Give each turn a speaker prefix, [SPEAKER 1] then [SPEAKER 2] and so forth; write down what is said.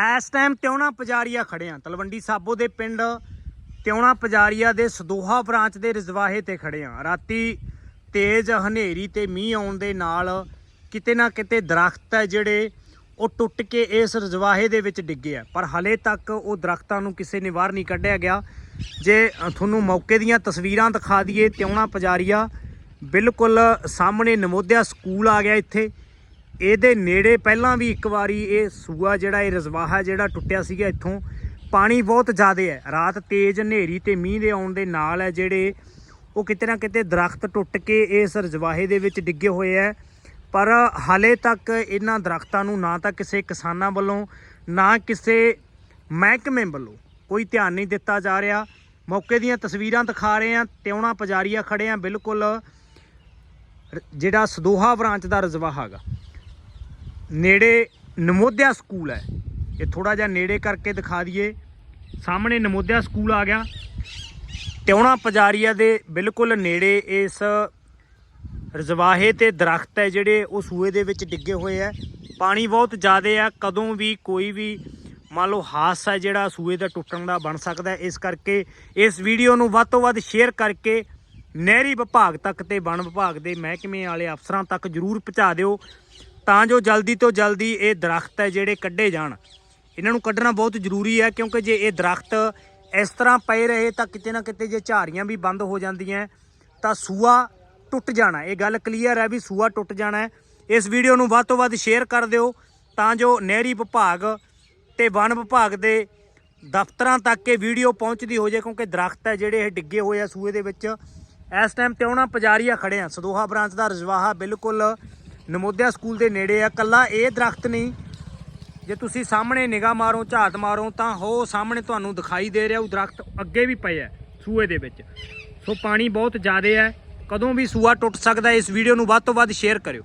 [SPEAKER 1] ਇਸ ਟਾਈਮ ਤਿਉਣਾ ਪਜਾਰੀਆ ਖੜੇ ਆ। ਤਲਵੰਡੀ ਸਾਬੋ ਦੇ ਪਿੰਡ ਤਿਉਣਾ ਪਜਾਰੀਆ ਦੇ ਸਦੋਹਾ ਬ੍ਰਾਂਚ ਦੇ ਰਜਵਾਹੇ ਤੇ ਖੜੇ ਆ। ਰਾਤੀ ਤੇਜ਼ ਹਨੇਰੀ ਤੇ ਮੀਂਹ ਆਉਣ ਦੇ ਨਾਲ ਕਿਤੇ ਨਾ ਕਿਤੇ ਦਰਖਤ ਹੈ ਜਿਹੜੇ, ਉਹ ਟੁੱਟ ਕੇ ਇਸ ਰਜਵਾਹੇ ਦੇ ਵਿੱਚ ਡਿੱਗੇ ਆ। ਪਰ ਹਲੇ ਤੱਕ ਉਹ ਦਰਖਤਾਂ ਨੂੰ ਕਿਸੇ ਨੇ ਬਾਹਰ ਨਹੀਂ ਕੱਢਿਆ ਗਿਆ। ਜੇ ਤੁਹਾਨੂੰ ਮੌਕੇ ਦੀਆਂ ਤਸਵੀਰਾਂ ਦਿਖਾ ਦਈਏ, ਤਿਉਣਾ ਪਜਾਰੀਆ ਬਿਲਕੁਲ ਸਾਹਮਣੇ ਨਮੋਦਿਆ ਸਕੂਲ ਆ ਗਿਆ ਇੱਥੇ। ਇਹਦੇ ਨੇੜੇ ਪਹਿਲਾਂ ਵੀ ਇੱਕ ਵਾਰੀ ਇਹ ਸੂਆ ਜਿਹੜਾ, ਇਹ ਰਜ਼ਵਾਹਾ ਜਿਹੜਾ ਟੁੱਟਿਆ ਸੀਗਾ ਇੱਥੋਂ, ਪਾਣੀ ਬਹੁਤ ਜ਼ਿਆਦਾ ਹੈ। ਰਾਤ ਤੇਜ਼ ਹਨੇਰੀ ਤੇ ਮੀਂਹ ਦੇ ਆਉਣ ਦੇ ਨਾਲ ਹੈ ਜਿਹੜੇ ਉਹ ਕਿਤੇ ਨਾ ਕਿਤੇ ਦਰਖਤ ਟੁੱਟ ਕੇ ਇਸ ਰਜ਼ਵਾਹੇ ਦੇ ਵਿੱਚ ਡਿੱਗੇ ਹੋਏ ਹੈ। ਪਰ ਹਾਲੇ ਤੱਕ ਇਹਨਾਂ ਦਰਖਤਾਂ ਨੂੰ ਨਾ ਤਾਂ ਕਿਸੇ ਕਿਸਾਨਾਂ ਵੱਲੋਂ, ਨਾ ਕਿਸੇ ਮਹਿਕਮੇ ਵੱਲੋਂ ਕੋਈ ਧਿਆਨ ਨਹੀਂ ਦਿੱਤਾ ਜਾ ਰਿਹਾ। ਮੌਕੇ ਦੀਆਂ ਤਸਵੀਰਾਂ ਦਿਖਾ ਰਹੇ ਆ ਤਿਉਣਾ ਪਜਾਰੀਆ ਖੜੇ ਆ ਬਿਲਕੁਲ ਜਿਹੜਾ ਸਦੋਹਾ ਬ੍ਰਾਂਚ ਦਾ ਰਜ਼ਵਾਹਾ ਹੈਗਾ। ਨੇੜੇ ਨਮੋਦਿਆ ਸਕੂਲ ਹੈ। ਇਹ ਥੋੜਾ ਜਿਹਾ ਨੇੜੇ ਕਰਕੇ ਦਿਖਾ ਦਈਏ। ਸਾਹਮਣੇ ਨਮੋਦਿਆ ਸਕੂਲ ਆ ਗਿਆ। ਤਿਉਣਾ ਪਜਾਰੀਆ ਦੇ ਬਿਲਕੁਲ ਨੇੜੇ ਇਸ ਰਜ਼ਵਾਹੇ ਤੇ ਦਰਖਤ ਹੈ ਜਿਹੜੇ ਉਹ ਸੂਏ ਦੇ ਵਿੱਚ ਡਿੱਗੇ ਹੋਏ ਆ ਪਾਣੀ ਬਹੁਤ ਜ਼ਿਆਦਾ ਆ। ਕਦੋਂ ਵੀ ਕੋਈ ਵੀ ਮੰਨ ਲਓ ਹਾਦਸਾ ਹੈ ਜਿਹੜਾ ਸੂਏ ਦਾ ਟੁੱਟਣ ਦਾ ਬਣ ਸਕਦਾ ਇਸ ਕਰਕੇ ਇਸ ਵੀਡੀਓ ਨੂੰ ਵੱਧ ਤੋਂ ਵੱਧ ਸ਼ੇਅਰ ਕਰਕੇ ਨਹਿਰੀ ਵਿਭਾਗ ਤੱਕ ਤੇ ਵਣ ਵਿਭਾਗ ਦੇ ਮਹਿਕਮੇ ਵਾਲੇ ਅਫਸਰਾਂ ਤੱਕ ਜਰੂਰ ਪਹੁੰਚਾ ਦਿਓ। ਤਾਂ ਜੋ ਜਲਦੀ ਤੋਂ ਜਲਦੀ ਇਹ ਦਰਖਤ ਹੈ ਜਿਹੜੇ ਕੱਢੇ ਜਾਣ। ਇਹਨਾਂ ਨੂੰ ਕੱਢਣਾ ਬਹੁਤ ਜ਼ਰੂਰੀ ਹੈ ਕਿਉਂਕਿ ਜੇ ਇਹ ਦਰਖਤ ਇਸ ਤਰ੍ਹਾਂ ਪਏ ਰਹੇ ਤਾਂ ਕਿਤੇ ਨਾ ਕਿਤੇ ਜੇ ਝਾਰੀਆਂ ਵੀ ਬੰਦ ਹੋ ਜਾਂਦੀਆਂ ਤਾਂ ਸੂਆ ਟੁੱਟ ਜਾਣਾ ਇਹ ਗੱਲ ਕਲੀਅਰ ਹੈ ਵੀ ਸੂਆ ਟੁੱਟ ਜਾਣਾ ਹੈ। ਇਸ ਵੀਡੀਓ ਨੂੰ ਵੱਧ ਤੋਂ ਵੱਧ ਸ਼ੇਅਰ ਕਰ ਦਿਓ ਤਾਂ ਜੋ ਨਹਿਰੀ ਵਿਭਾਗ ਤੇ ਵਨ ਵਿਭਾਗ ਦੇ ਦਫ਼ਤਰਾਂ ਤੱਕ ਇਹ ਵੀਡੀਓ ਪਹੁੰਚਦੀ ਹੋ ਜਾਏ ਕਿਉਂਕਿ ਦਰਖਤ ਹੈ ਜਿਹੜੇ ਇਹ ਡਿੱਗੇ ਹੋਏ ਆ ਸੂਏ ਦੇ ਵਿੱਚ। ਇਸ ਟਾਈਮ ਤੇ ਉਹਨਾਂ ਪਜਾਰੀਆ ਖੜੇ ਆ। ਸਦੋਹਾ ਬ੍ਰਾਂਚ ਦਾ ਰਜਵਾਹਾ ਬਿਲਕੁਲ ਨਮੋਦਿਆ ਸਕੂਲ ਦੇ ਨੇੜੇ ਆ, ਕੱਲਾ ਇਹ ਦਰਖਤ ਨਹੀਂ। ਜੇ ਤੁਸੀਂ ਸਾਹਮਣੇ ਨਿਗਾਹ ਮਾਰੋ, ਝਾਤ ਮਾਰੋ, ਤਾਂ ਹੋ ਸਾਹਮਣੇ ਤੁਹਾਨੂੰ ਦਿਖਾਈ ਦੇ ਰਿਹਾ ਉਹ ਦਰਖਤ ਅੱਗੇ ਵੀ ਪਏ ਆ, ਸੂਏ ਦੇ ਵਿੱਚ। ਸੋ ਪਾਣੀ ਬਹੁਤ ਜ਼ਿਆਦਾ ਹੈ ਕਦੋਂ ਵੀ ਸੂਆ ਟੁੱਟ ਸਕਦਾ, ਇਸ ਵੀਡੀਓ ਨੂੰ ਵੱਧ ਤੋਂ ਵੱਧ ਸ਼ੇਅਰ ਕਰਿਓ।